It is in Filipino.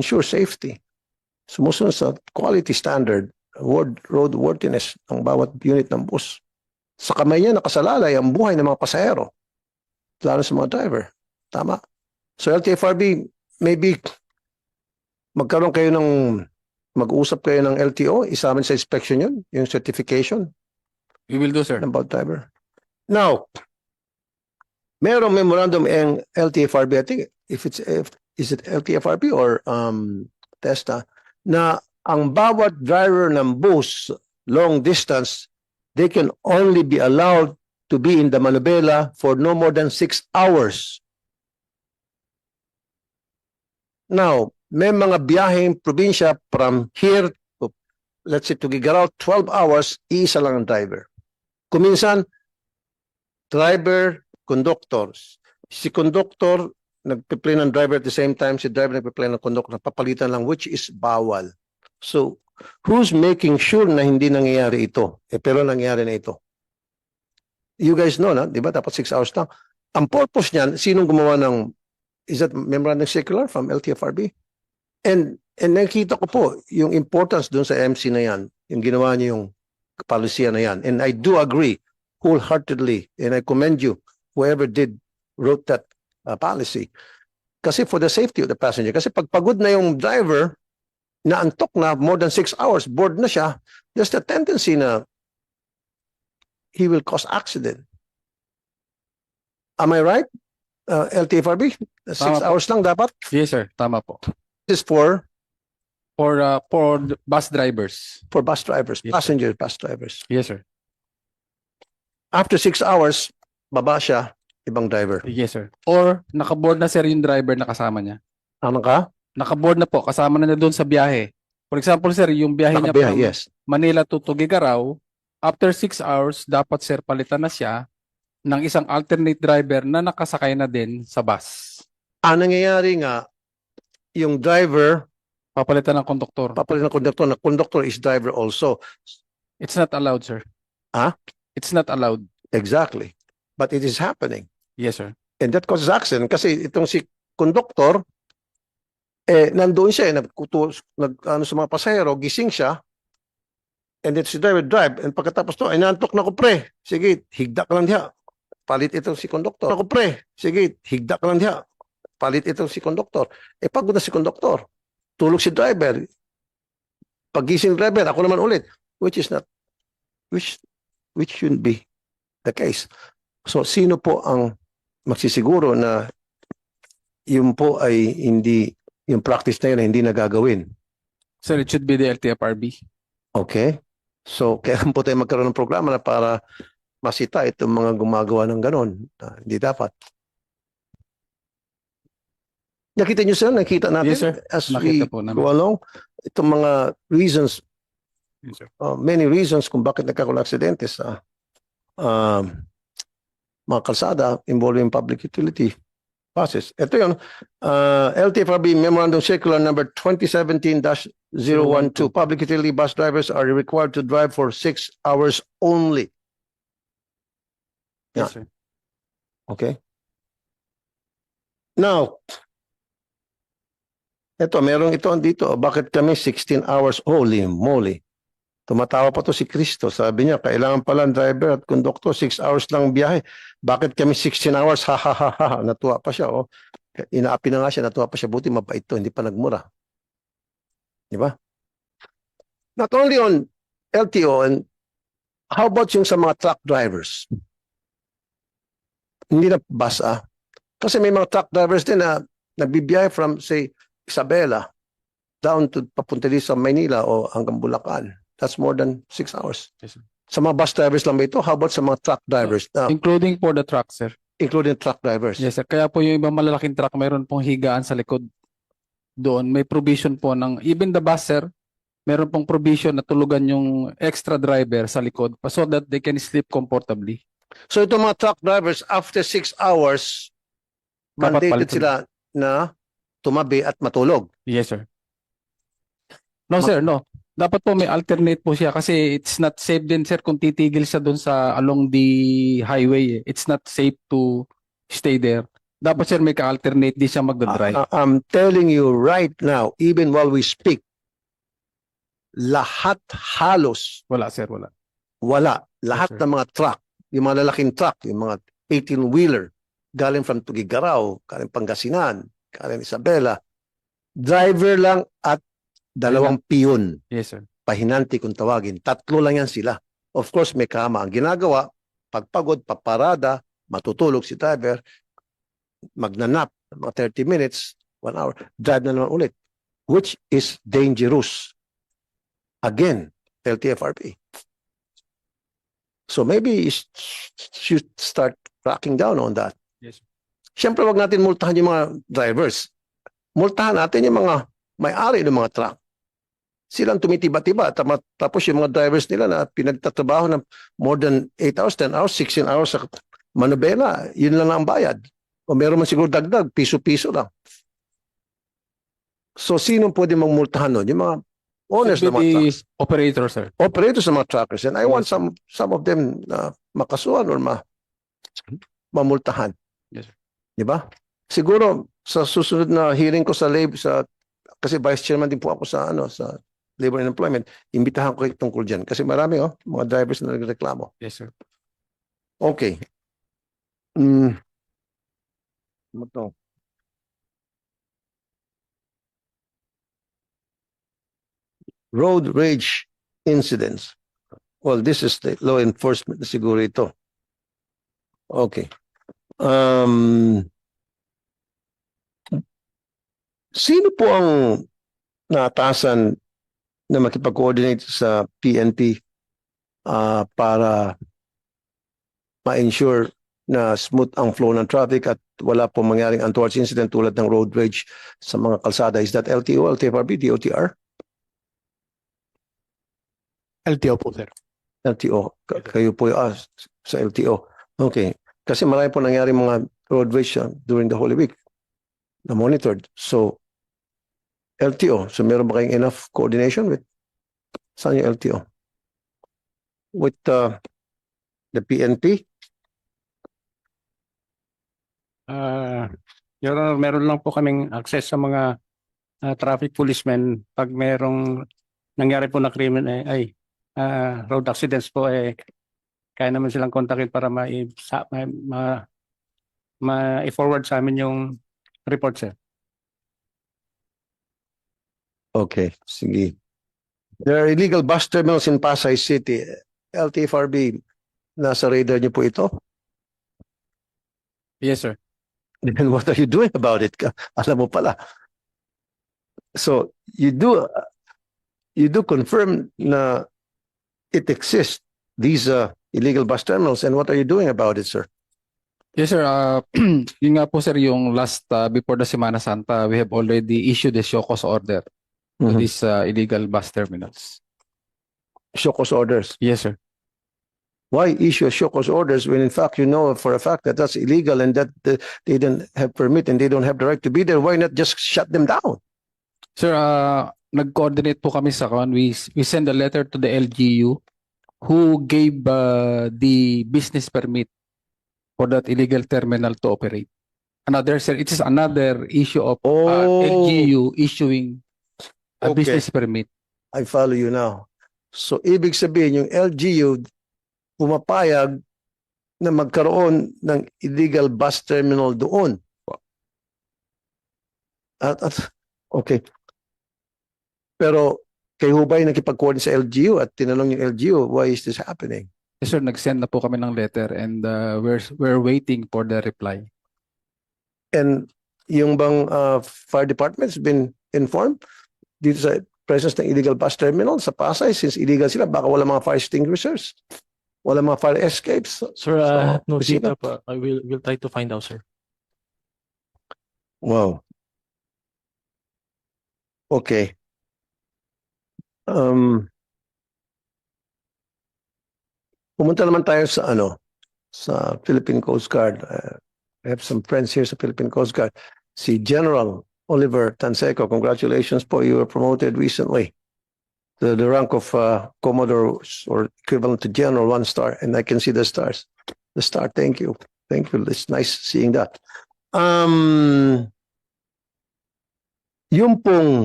ensure safety. Sumusunod sa quality standard, road, roadworthiness ng bawat unit ng bus. Sa kamay niya nakasalalay ang buhay ng mga pasahero, lalo sa mga driver. Tama. So LTFRB, maybe magkaroon kayo ng mag-usap kayo ng LTO, isama sa inspection yun, yung certification We will do, sir. ng bawat driver. Now, merong memorandum ang LTFRB, I think, if it's, if, is it LTFRB or um, TESTA, na ang bawat driver ng bus long distance, they can only be allowed to be in the Manubela for no more than six hours. Now, may mga biyaheng probinsya from here to, let's say, to Gigarao, 12 hours, iisa lang ang driver. Kuminsan, driver, conductors. Si conductor, nagpe-play ng driver at the same time, si driver nagpe-play ng conductor, papalitan lang, which is bawal. So, who's making sure na hindi nangyayari ito? Eh, pero nangyayari na ito. You guys know na, di ba? Dapat six hours lang. Ang purpose niyan, sinong gumawa ng, is that memorandum circular from LTFRB? And, and nakita ko po, yung importance doon sa MC na yan, yung ginawa niya yung policy na yan. And I do agree wholeheartedly, and I commend you, whoever did, wrote that uh, policy. Kasi for the safety of the passenger. Kasi pag pagod na yung driver, na antok na more than six hours, bored na siya, there's the tendency na he will cause accident. Am I right? Uh, LTFRB, six Tama po. hours lang dapat. Yes, sir. Tama po. This is for, For, uh, for the bus drivers. for bus drivers, Yes, sir. passenger bus drivers. Yes, sir. After six hours, baba siya, ibang driver. Yes, sir. Or nakaboard na, sir, yung driver na kasama niya. Tama ka? Nakaboard na po, kasama na niya doon sa biyahe. For example, sir, yung biyahe niya Nakabiyahe, from yes. Manila to Tugigaraw, after six hours, dapat, sir, palitan na siya ng isang alternate driver na nakasakay na din sa bus. Ang nangyayari nga, yung driver, Papalitan ng konduktor. papalit ng conductor, na conductor is driver also. It's not allowed, sir. Ah? It's not allowed. Exactly. But it is happening. Yes, sir. And that causes accident kasi itong si conductor, eh, nandoon siya, eh, nagkuto, nag, ano, sa mga pasahero, gising siya, and then si driver drive, and pagkatapos to, ay nantok na ko pre, sige, higda ka lang diha, palit itong si conductor. Ako pre, sige, higda ka lang diha, palit itong si conductor. Eh, pagod na si conductor, tulog si driver, pagising driver, ako naman ulit, which is not, which, which shouldn't be the case. So, sino po ang magsisiguro na yun po ay hindi, yung practice na yun ay hindi nagagawin. Sir, it should be the LTFRB. Okay? So, kaya po tayo magkaroon ng programa na para masita itong mga gumagawa ng ganon. na hindi dapat. Nakita niyo sir, nakita natin Yes, sir. as Nakita we po namin. go along, itong mga reasons, Yes, sir. uh, many reasons kung bakit nagkakaroon ng aksidente sa um, mga kalsada involving public utility buses. Ito yun, uh, LTFRB Memorandum Circular Number 2017-012. Public utility bus drivers are required to drive for six hours only. Yes, sir. Okay? Now, ito, merong ito dito. Bakit kami 16 hours? Holy moly. Tumatawa pa to si Kristo. Sabi niya, kailangan pala ang driver at conductor, 6 hours lang biyahe. Bakit kami 16 hours? Ha, ha, ha, ha. Natuwa pa siya. Oh. Inaapi na nga siya, natuwa pa siya. Buti mabait to, hindi pa nagmura. Di ba? Not only on LTO, and how about yung sa mga truck drivers? Hindi na bus. Kasi may mga truck drivers din na nagbibiyahe from, say, Isabela down to papunta dito sa Maynila o hanggang Bulacan. That's more than six hours. Yes, sir. Sa mga bus drivers lang ba ito? How about sa mga truck drivers, na Including for the truck, sir. including truck drivers? Yes, sir. Kaya po yung ibang malalaking truck, mayroon pong higaan sa likod. Doon, may provision po ng, even the bus, sir, meron pong provision na tulugan yung extra driver sa likod pa so that they can sleep comfortably. So itong mga truck drivers, after six hours, Dapat mandated sila na tumabi at matulog. Yes, sir. No, Ma- sir, no. Dapat po may alternate po siya kasi it's not safe din, sir, kung titigil siya doon sa along the highway. eh. It's not safe to stay there. Dapat sir may ka-alternate di siya magdadrive. I- I'm telling you right now, even while we speak, lahat halos Wala sir, wala. wala. Lahat sir. ng mga truck, yung mga lalaking truck, yung mga 18-wheeler, galing from Tugigaraw, galing Pangasinan, galing Isabela, driver lang at dalawang piyon, Yes sir. pahinanti kung tawagin. Tatlo lang yan sila. Of course, may kama. Ang ginagawa, pagpagod, paparada, matutulog si driver, magnanap, mga 30 minutes, one hour, drive na naman ulit, which is dangerous. Again, LTFRP. So maybe you sh- should start cracking down on that. Yes. Siyempre, wag natin multahan yung mga drivers. Multahan natin yung mga may-ari ng mga truck. Silang tumitiba-tiba. Tapos yung mga drivers nila na pinagtatrabaho ng more than 8 hours, 10 hours, 16 hours sa manobela, yun lang ang bayad. O meron man siguro dagdag, piso-piso lang. So, sino pwede magmultahan nun? Yung mga owners ng mga the operator sir. operators ng mga truckers and I Yes, want some some of them na makasuhan or ma mamultahan. Yes, sir. Di ba? Siguro sa susunod na hearing ko sa lab sa kasi vice chairman din po ako sa ano sa labor and employment, imbitahan ko kayo tungkol diyan kasi marami oh mga drivers na nagreklamo. Yes sir. Okay. Mm. Ano to? Road rage incidents. Well, this is the law enforcement na siguro ito. Okay. Um, sino po ang naatasan na makipag-coordinate sa PNP ah, para ma-ensure na smooth ang flow ng traffic at wala pong mangyaring untoward incident tulad ng road rage sa mga kalsada. Is that LTO, LTFRB, DOTR? LTO po, sir. LTO. Ka- Kayo po ah, sa LTO. Okay. Kasi marami po nangyari mga road rage ah, during the Holy Week na monitored. So, LTO. So, meron ba kayong enough coordination with saan yung LTO? With uh, the PNP? Ah, Your Honor, meron lang po kaming access sa mga ah, traffic policemen pag merong nangyari po na krimen eh, ay ah, road accidents po eh kaya naman silang kontakin para ma, ma, ma, ma- i-forward sa amin yung report, sir. Okay, sige. There are illegal bus terminals in Pasay City. LTFRB, nasa radar niyo po ito? Yes sir. Then what are you doing about it? Alam mo pala. So, you do, you do confirm na it exists, these uh, illegal bus terminals, and what are you doing about it, sir? Yes sir, uh, yun nga po sir yung last uh, before the Semana Santa, we have already issued the show cause order to Mhm. these uh, illegal bus terminals. Show cause orders. Yes sir. Why issue show cause orders when in fact you know for a fact that that's illegal and that uh, they don't have permit and they don't have the right to be there? Why not just shut them down? Sir, uh, nag-coordinate po kami sa kan. We, we send a letter to the LGU who gave uh, the business permit for that illegal terminal to operate. Another, sir, it is another issue of uh, Oh. LGU issuing a Okay. business permit. I follow you now. So, ibig sabihin, yung LGU pumapayag na magkaroon ng illegal bus terminal doon. At, at, okay. Pero, kayo ba yung nakipag-coordinate sa LGU at tinanong yung LGU, why is this happening? Yes, sir, nag-send na po kami ng letter and uh, we're, we're waiting for the reply. And yung bang uh, fire department's been informed dito sa presence ng illegal bus terminal sa Pasay since illegal sila, baka wala mga fire extinguishers, wala mga fire escapes. Sir, uh, So, no Kusina? data pa. I will will try to find out, sir. Wow. Okay. Um, pumunta naman tayo sa ano, sa Philippine Coast Guard. Uh, I have some friends here sa Philippine Coast Guard. Si General Oliver Tanseco, congratulations po. You were promoted recently to the rank of uh, Commodore or equivalent to General, one star. And I can see the stars. The star, thank you. Thank you. It's nice seeing that. Um, yung pong